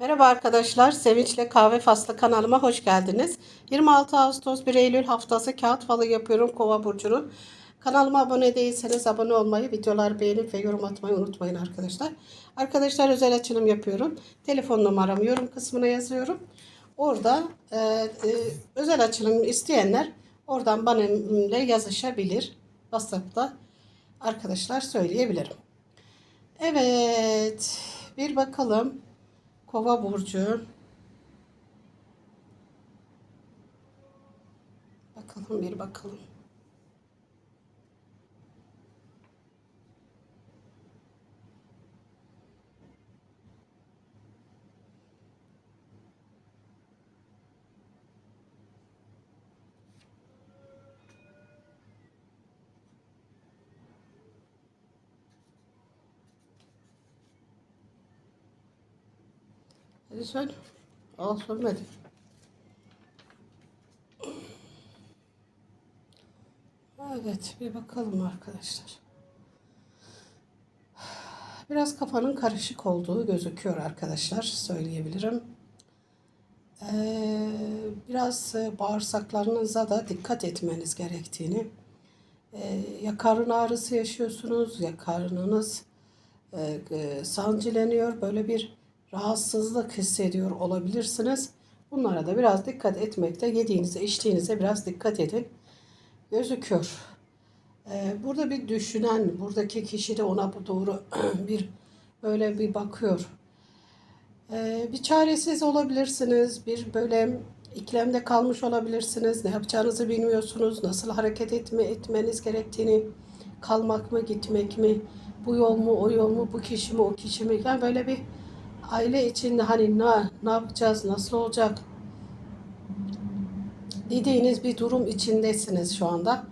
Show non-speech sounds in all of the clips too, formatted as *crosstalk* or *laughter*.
Merhaba arkadaşlar, Sevinçle Kahve Faslı kanalıma hoş geldiniz. 26 Ağustos 1 Eylül haftası kağıt falı yapıyorum Kova burcunu. Kanalıma abone değilseniz abone olmayı, videoları beğenip ve yorum atmayı unutmayın arkadaşlar. Arkadaşlar özel açılım yapıyorum. Telefon numaramı yorum kısmına yazıyorum. Orada e, e, özel açılım isteyenler oradan benimle yazışabilir. WhatsApp'ta arkadaşlar söyleyebilirim. Evet, bir bakalım. Kova burcu. Bakalım bir bakalım. Hadi söyle. Aa söylemedi. Evet bir bakalım arkadaşlar. Biraz kafanın karışık olduğu gözüküyor arkadaşlar söyleyebilirim. Ee, biraz e, bağırsaklarınıza da dikkat etmeniz gerektiğini. Ee, ya karın ağrısı yaşıyorsunuz ya karnınız e, e, sancıleniyor. Böyle bir rahatsızlık hissediyor olabilirsiniz. Bunlara da biraz dikkat etmekte, yediğinize, içtiğinize biraz dikkat edin. Gözüküyor. Ee, burada bir düşünen, buradaki kişi de ona doğru *clears throat* bir böyle bir bakıyor. Ee, bir çaresiz olabilirsiniz, bir böyle ikilemde kalmış olabilirsiniz. Ne yapacağınızı bilmiyorsunuz, nasıl hareket etme, etmeniz gerektiğini, kalmak mı, gitmek mi, bu yol mu, o yol mu, bu kişi mi, o kişi mi? Yani böyle bir aile içinde hani ne, ne yapacağız, nasıl olacak dediğiniz bir durum içindesiniz şu anda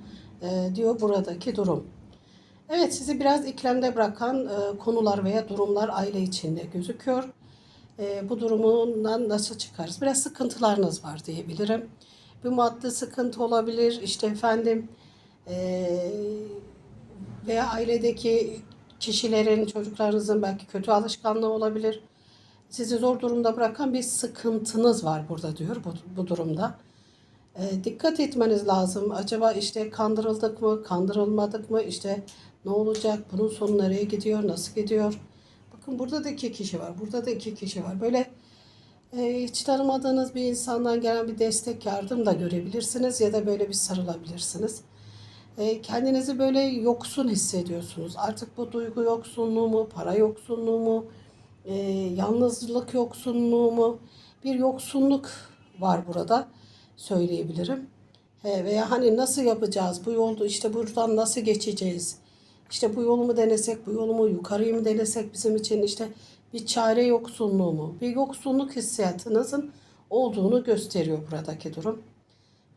e, diyor buradaki durum. Evet sizi biraz ikilemde bırakan e, konular veya durumlar aile içinde gözüküyor. E, bu durumundan nasıl çıkarız? Biraz sıkıntılarınız var diyebilirim. Bir maddi sıkıntı olabilir. İşte efendim e, veya ailedeki kişilerin, çocuklarınızın belki kötü alışkanlığı olabilir sizi zor durumda bırakan bir sıkıntınız var burada diyor bu, bu durumda. E, dikkat etmeniz lazım. Acaba işte kandırıldık mı, kandırılmadık mı, işte ne olacak, bunun sonu nereye gidiyor, nasıl gidiyor? Bakın burada da iki kişi var, burada da iki kişi var. Böyle e, hiç tanımadığınız bir insandan gelen bir destek, yardım da görebilirsiniz ya da böyle bir sarılabilirsiniz. E, kendinizi böyle yoksun hissediyorsunuz. Artık bu duygu yoksunluğu mu, para yoksunluğu mu, e, yalnızlık yoksunluğu mu bir yoksunluk var burada söyleyebilirim. E, veya hani nasıl yapacağız bu yolda işte buradan nasıl geçeceğiz? İşte bu yolu mu denesek, bu yolu mu yukarıyı mı denesek bizim için işte bir çare yoksunluğu mu? Bir yoksunluk hissiyatınızın olduğunu gösteriyor buradaki durum.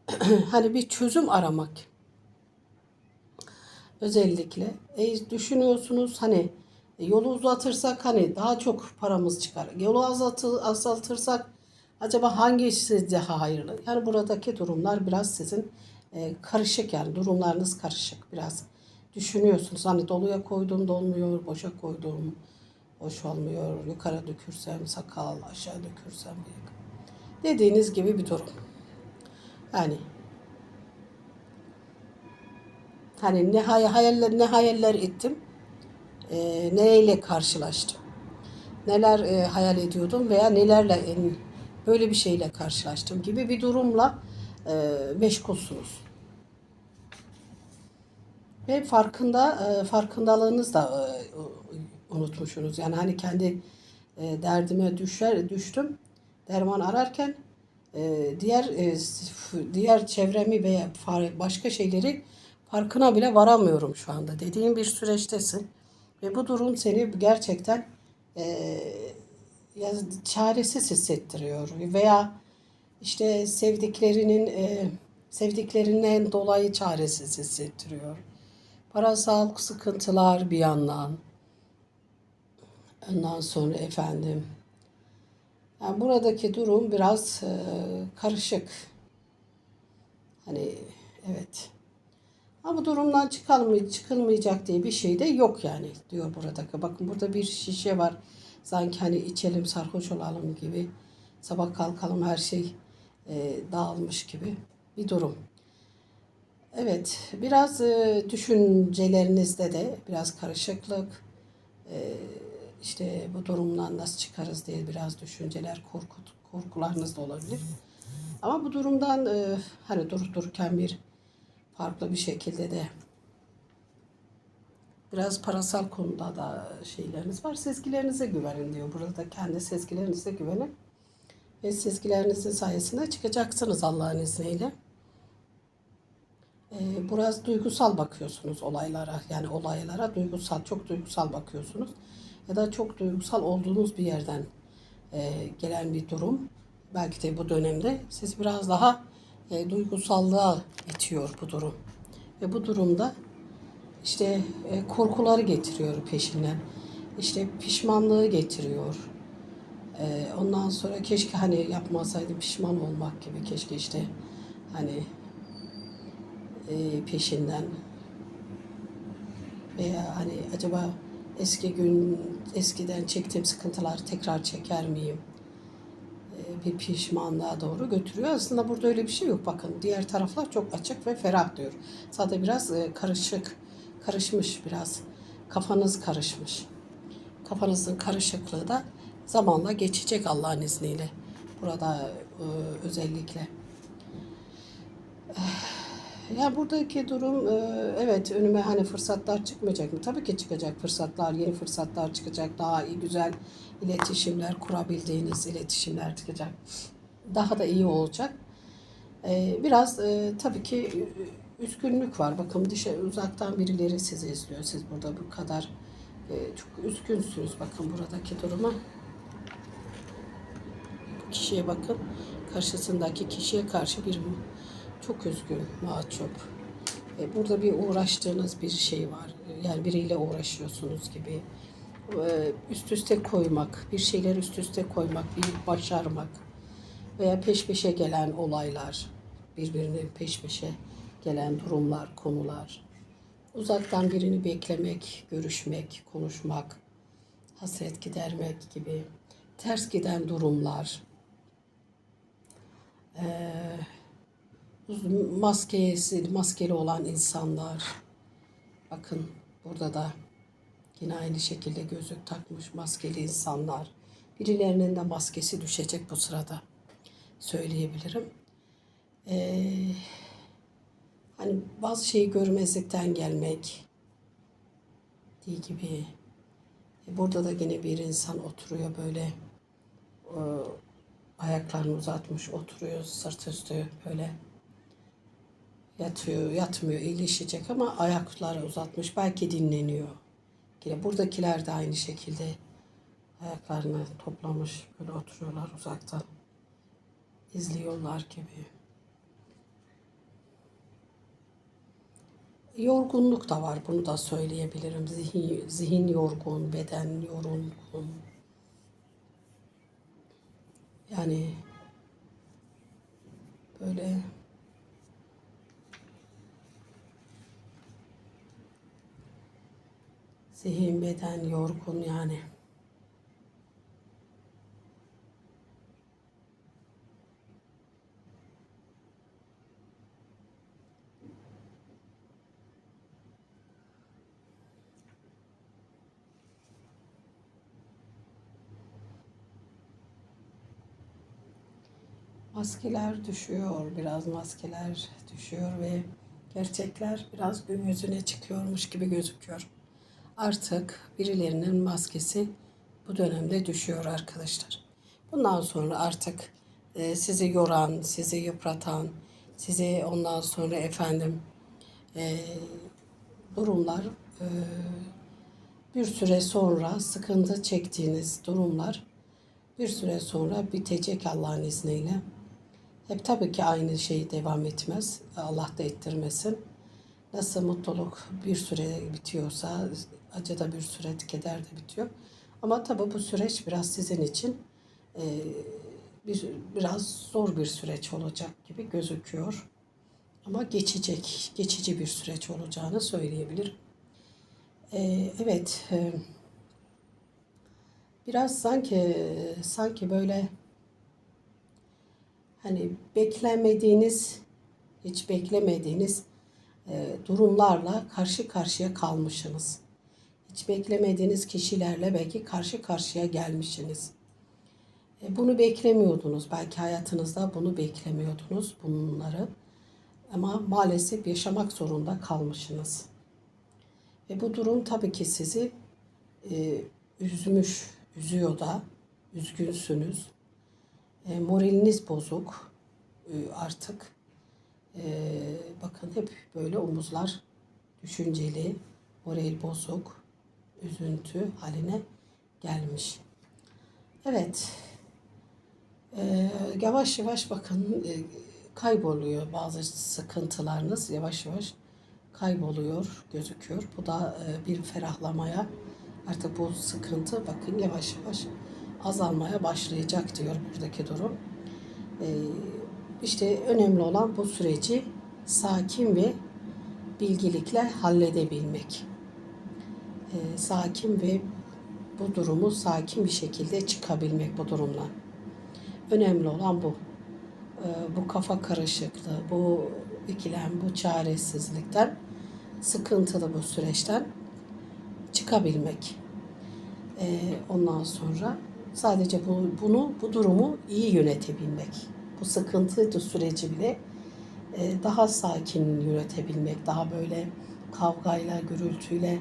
*clears throat* hani bir çözüm aramak. Özellikle e, düşünüyorsunuz hani yolu uzatırsak hani daha çok paramız çıkar. Yolu azaltı, azaltırsak acaba hangisi daha hayırlı? Yani buradaki durumlar biraz sizin e, karışık yani durumlarınız karışık biraz. Düşünüyorsunuz hani doluya koyduğum dolmuyor, boşa koyduğum boş olmuyor. Yukarı dökürsem sakal, aşağı dökürsem bıyık. Dediğiniz gibi bir durum. Yani hani ne hayaller ne hayaller ettim e, neyle karşılaştım? Neler e, hayal ediyordum veya nelerle e, böyle bir şeyle karşılaştım gibi bir durumla e, meşgulsunuz. Ve farkında e, farkındalığınız da e, unutmuşsunuz. Yani hani kendi e, derdime düşer düştüm. Derman ararken e, diğer e, diğer çevremi veya başka şeyleri farkına bile varamıyorum şu anda. Dediğim bir süreçtesin. Ve bu durum seni gerçekten e, çaresiz hissettiriyor. Veya işte sevdiklerinin e, sevdiklerinden dolayı çaresiz hissettiriyor. Parasal sıkıntılar bir yandan. Ondan sonra efendim. Yani buradaki durum biraz e, karışık. Hani evet. Ama bu durumdan çıkalmay çıkılmayacak diye bir şey de yok yani diyor buradaki. Bakın burada bir şişe var. sanki hani içelim sarhoş olalım gibi sabah kalkalım her şey e, dağılmış gibi bir durum. Evet, biraz e, düşüncelerinizde de biraz karışıklık, e, işte bu durumdan nasıl çıkarız diye biraz düşünceler, korku, korkularınız da olabilir. Ama bu durumdan e, hani durup dururken bir farklı bir şekilde de biraz parasal konuda da şeyleriniz var. Sezgilerinize güvenin diyor. Burada kendi sezgilerinize güvenin. Ve sezgilerinizin sayesinde çıkacaksınız Allah'ın izniyle. Ee, biraz duygusal bakıyorsunuz olaylara. Yani olaylara duygusal, çok duygusal bakıyorsunuz. Ya da çok duygusal olduğunuz bir yerden e, gelen bir durum. Belki de bu dönemde siz biraz daha e, duygusallığa itiyor bu durum. Ve bu durumda işte e, korkuları getiriyor peşinden. İşte pişmanlığı getiriyor. E, ondan sonra keşke hani yapmasaydım pişman olmak gibi. Keşke işte hani e, peşinden veya hani acaba eski gün eskiden çektiğim sıkıntılar tekrar çeker miyim? Bir pişmanlığa doğru götürüyor. Aslında burada öyle bir şey yok. Bakın diğer taraflar çok açık ve ferah diyor. Sadece biraz e, karışık, karışmış biraz. Kafanız karışmış. Kafanızın karışıklığı da zamanla geçecek Allah'ın izniyle. Burada e, özellikle. Ya buradaki durum e, evet önüme hani fırsatlar çıkmayacak mı? Tabii ki çıkacak fırsatlar, yeni fırsatlar çıkacak. Daha iyi güzel iletişimler kurabildiğiniz iletişimler çıkacak. Daha da iyi olacak. E, Biraz e, tabii ki üzgünlük var. Bakın dışarı uzaktan birileri sizi izliyor. Siz burada bu kadar çok üzgünsünüz. Bakın buradaki duruma. Bu kişiye bakın. Karşısındaki kişiye karşı bir çok üzgün, mahcup. E, Burada bir uğraştığınız bir şey var. Yani biriyle uğraşıyorsunuz gibi. E, Üst üste koymak, bir şeyler üst üste koymak, bir başarmak veya peş peşe gelen olaylar, birbirine peş peşe gelen durumlar, konular. Uzaktan birini beklemek, görüşmek, konuşmak, hasret gidermek gibi ters giden durumlar. Maskesi, maskeli olan insanlar. Bakın burada da yine aynı şekilde gözlük takmış maskeli insanlar. Birilerinin de maskesi düşecek bu sırada. Söyleyebilirim. Ee, hani bazı şeyi görmezlikten gelmek diye gibi. E, Burada da yine bir insan oturuyor böyle e, ayaklarını uzatmış oturuyor sırt üstü böyle yatıyor, yatmıyor, iyileşecek ama ayakları uzatmış. Belki dinleniyor. Yine buradakiler de aynı şekilde ayaklarını toplamış. Böyle oturuyorlar uzaktan. izliyorlar gibi. Yorgunluk da var. Bunu da söyleyebilirim. Zihin, zihin yorgun, beden yorgun. Yani böyle Zihin, beden yorgun yani. Maskeler düşüyor, biraz maskeler düşüyor ve gerçekler biraz gün yüzüne çıkıyormuş gibi gözüküyor artık birilerinin maskesi bu dönemde düşüyor arkadaşlar. Bundan sonra artık e, sizi yoran, sizi yıpratan, sizi ondan sonra efendim e, durumlar e, bir süre sonra sıkıntı çektiğiniz durumlar bir süre sonra bitecek Allah'ın izniyle. Hep tabii ki aynı şey devam etmez. Allah da ettirmesin. Nasıl mutluluk bir süre bitiyorsa acı da bir süre, keder de bitiyor. Ama tabii bu süreç biraz sizin için e, bir biraz zor bir süreç olacak gibi gözüküyor. Ama geçecek, geçici bir süreç olacağını söyleyebilirim. E, evet, e, biraz sanki sanki böyle hani beklemediğiniz hiç beklemediğiniz e, durumlarla karşı karşıya kalmışsınız. Beklemediğiniz kişilerle belki karşı karşıya gelmişsiniz. E, bunu beklemiyordunuz. Belki hayatınızda bunu beklemiyordunuz bunları. Ama maalesef yaşamak zorunda kalmışsınız. Ve bu durum tabii ki sizi e, üzmüş, üzüyor da, üzgünsünüz. E, moraliniz bozuk e, artık. E, bakın hep böyle omuzlar düşünceli, moral bozuk, üzüntü haline gelmiş. Evet, e, yavaş yavaş bakın e, kayboluyor bazı sıkıntılarınız yavaş yavaş kayboluyor, gözüküyor. Bu da e, bir ferahlamaya artık bu sıkıntı bakın yavaş yavaş azalmaya başlayacak diyor buradaki durum. E, işte önemli olan bu süreci sakin ve bilgilikle halledebilmek. E, sakin ve bu durumu sakin bir şekilde çıkabilmek bu durumdan. Önemli olan bu. E, bu kafa karışıklığı, bu ikilem, bu çaresizlikten, sıkıntılı bu süreçten çıkabilmek. E, ondan sonra sadece bu, bunu, bu durumu iyi yönetebilmek. Bu sıkıntı süreci bile e, daha sakin yönetebilmek, daha böyle kavgayla, gürültüyle,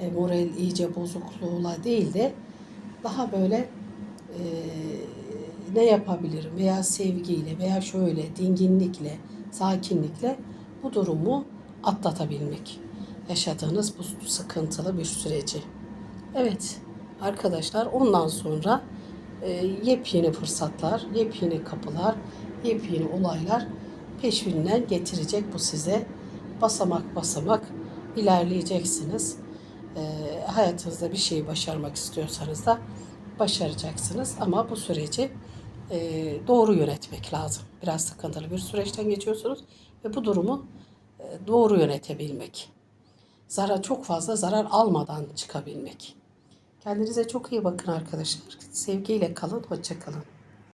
e, moral iyice bozukluğuyla değil de daha böyle e, ne yapabilirim veya sevgiyle veya şöyle dinginlikle, sakinlikle bu durumu atlatabilmek. Yaşadığınız bu sıkıntılı bir süreci. Evet arkadaşlar ondan sonra e, yepyeni fırsatlar, yepyeni kapılar, yepyeni olaylar peşinden getirecek bu size. Basamak basamak ilerleyeceksiniz. E, hayatınızda bir şeyi başarmak istiyorsanız da başaracaksınız. Ama bu süreci e, doğru yönetmek lazım. Biraz sıkıntılı bir süreçten geçiyorsunuz ve bu durumu e, doğru yönetebilmek. Zarar çok fazla zarar almadan çıkabilmek. Kendinize çok iyi bakın arkadaşlar. Sevgiyle kalın, hoşça kalın.